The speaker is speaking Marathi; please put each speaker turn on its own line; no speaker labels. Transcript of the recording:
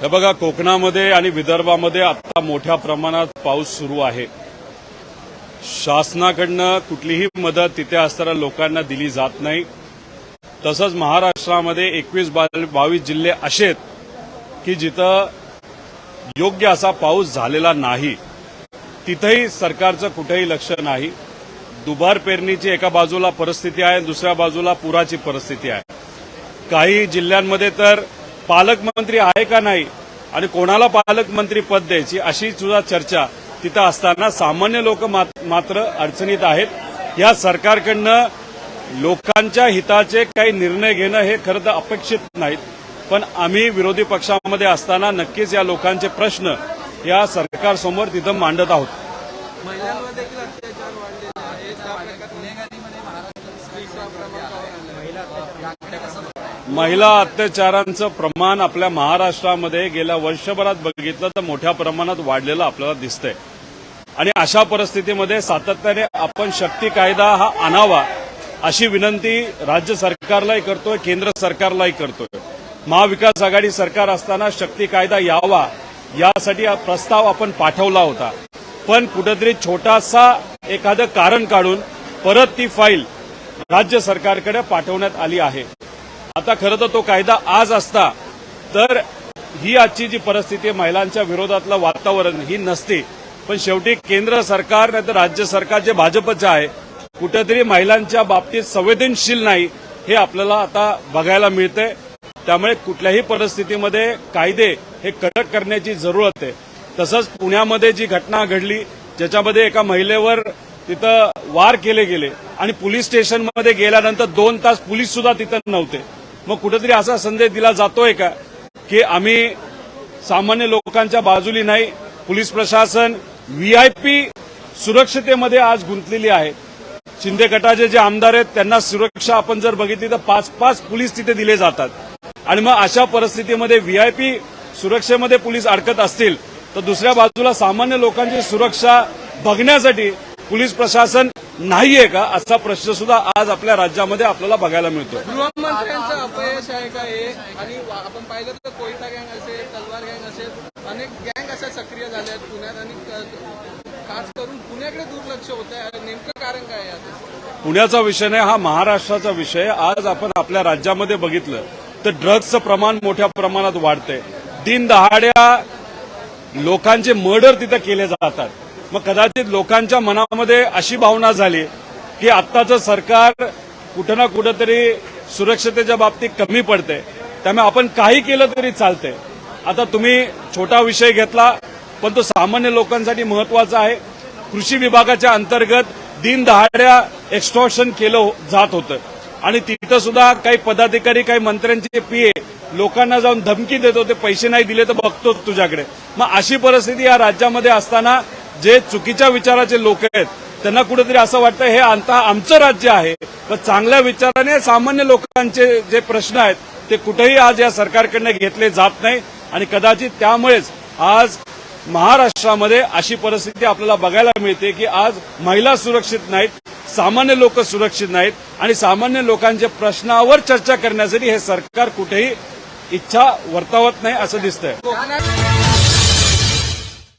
हे बघा कोकणामध्ये आणि विदर्भामध्ये आता मोठ्या प्रमाणात पाऊस सुरू आहे. शासनाकडनं कुठलीही मदत तिथे असणाऱ्या लोकांना दिली जात नाही. तसंच महाराष्ट्रामध्ये एकवीस बावीस जिल्हे असे आहेत की जिथं योग्य असा पाऊस झालेला नाही. तिथंही सरकारचं कुठेही लक्ष नाही. दुबार पेरणीची एका बाजूला परिस्थिती आहे दुसऱ्या बाजूला पुराची परिस्थिती आहे. काही जिल्ह्यांमध्ये तर पालकमंत्री आहे का नाही आणि कोणाला पालकमंत्री पद द्यायची अशी सुद्धा चर्चा तिथं असताना सामान्य लोक मात्र अडचणीत आहेत. या सरकारकडनं लोकांच्या हिताचे काही निर्णय घेणं हे खरं तर अपेक्षित नाहीत. पण आम्ही विरोधी पक्षामध्ये असताना नक्कीच या लोकांचे प्रश्न या सरकारसमोर तिथं मांडत आहोत. महिला अत्याचारांचं प्रमाण आपल्या महाराष्ट्रामध्ये गेल्या वर्षभरात बघितलं तर मोठ्या प्रमाणात वाढलेलं आपल्याला दिसतंय. आणि अशा परिस्थितीमध्ये सातत्याने आपण शक्ती कायदा हा आणावा अशी विनंती राज्य सरकारलाही करतोय केंद्र सरकारलाही करतोय. महाविकास आघाडी सरकार असताना शक्ती कायदा यावा यासाठी हा प्रस्ताव आपण पाठवला होता. पण कुठेतरी छोटासा एखादं कारण काढून परत ती फाईल राज्य सरकारकडे पाठवण्यात आली आहे. आता खरं तर तो कायदा आज असता तर ही आजची जी परिस्थिती आहे, महिलांच्या विरोधातलं वातावरण ही नसते. पण शेवटी केंद्र सरकार नाही तर राज्य सरकार जे भाजपचं आहे कुठेतरी महिलांच्या बाबतीत संवेदनशील नाही हे आपल्याला आता बघायला मिळतंय. त्यामुळे कुठल्याही परिस्थितीमध्ये कायदे हे कडक करण्याची जरूरत आहे. तसंच पुण्यामध्ये जी घटना घडली ज्याच्यामध्ये एका महिलेवर तिथं वार केले गेले आणि पोलीस स्टेशनमध्ये गेल्यानंतर दोन तास पोलीस सुद्धा तिथं नव्हते. मग कुठेतरी असा संदेश दिला जातोय का? की आम्ही सामान्य लोकांच्या बाजूली नाही पोलीस प्रशासन व्हीआयपी सुरक्षतेमध्ये आज गुंतलेली आहे. शिंदे गटाचे जे आमदार आहेत त्यांना सुरक्षा आपण जर बघितली तर पाच पाच पोलीस तिथे दिले जातात. आणि मग अशा परिस्थितीमध्ये व्हीआयपी सुरक्षेमध्ये पोलीस अडकत असतील तर दुसऱ्या बाजूला सामान्य लोकांची सुरक्षा बघण्यासाठी पोलीस प्रशासन नाहीये का? असा प्रश्न सुद्धा आज आपल्या राज्यामध्ये आपल्याला बघायला मिळतोय.
गृहमंत्र्यांचं अपयश आहे का हे? आणि आपण पाहिलं तर कोयता गँग असेल तलवार गँग असेल अनेक गँग अशा सक्रिय झाल्या आहेत पुण्यात आणि खास करून पुण्याकडे दुर्लक्ष होत आहे. नेमकं कारण काय आहे याचं
पुण्याचा विषय नाही हा महाराष्ट्राचा विषय आज आपण आपल्या राज्यामध्ये बघितलं तर ड्रग्जचं प्रमाण मोठ्या प्रमाणात वाढतंय. दिन दहाड्या लोकांचे मर्डर तिथं केले जातात. मग कदाचित लोकांच्या मनामध्ये अशी भावना झाली की आत्ताचं सरकार कुठं ना कुठंतरी सुरक्षतेच्या बाबतीत कमी पडते. त्यामुळे आपण काही केलं तरी चालतंय. आता तुम्ही छोटा विषय घेतला पण तो सामान्य लोकांसाठी महत्त्वाचा आहे. कृषी विभागाच्या अंतर्गत दिन दहाड्या एक्स्ट्रॉशन केलं जात होतं. आणि तिथं सुद्धा काही पदाधिकारी काही मंत्र्यांचे पीए लोकांना जाऊन धमकी देतो ते पैसे नाही दिले तर बघतोच तुझ्याकडे. मग अशी परिस्थिती या राज्यामध्ये असताना जे चुकीच्या विचाराचे लोक आहेत त्यांना कुठेतरी असं वाटतं हे आता आमचं राज्य आहे. पण चांगल्या विचाराने सामान्य लोकांचे जे प्रश्न आहेत ते कुठेही आज या सरकारकडनं घेतले जात नाही. आणि कदाचित त्यामुळेच आज महाराष्ट्रामध्ये अशी परिस्थिती आपल्याला बघायला मिळते की आज महिला सुरक्षित नाहीत सामान्य लोक सुरक्षित नाहीत. आणि सामान्य लोकांच्या प्रश्नावर चर्चा करण्यासाठी हे सरकार कुठेही इच्छा वर्तवत नाही असं दिसतंय.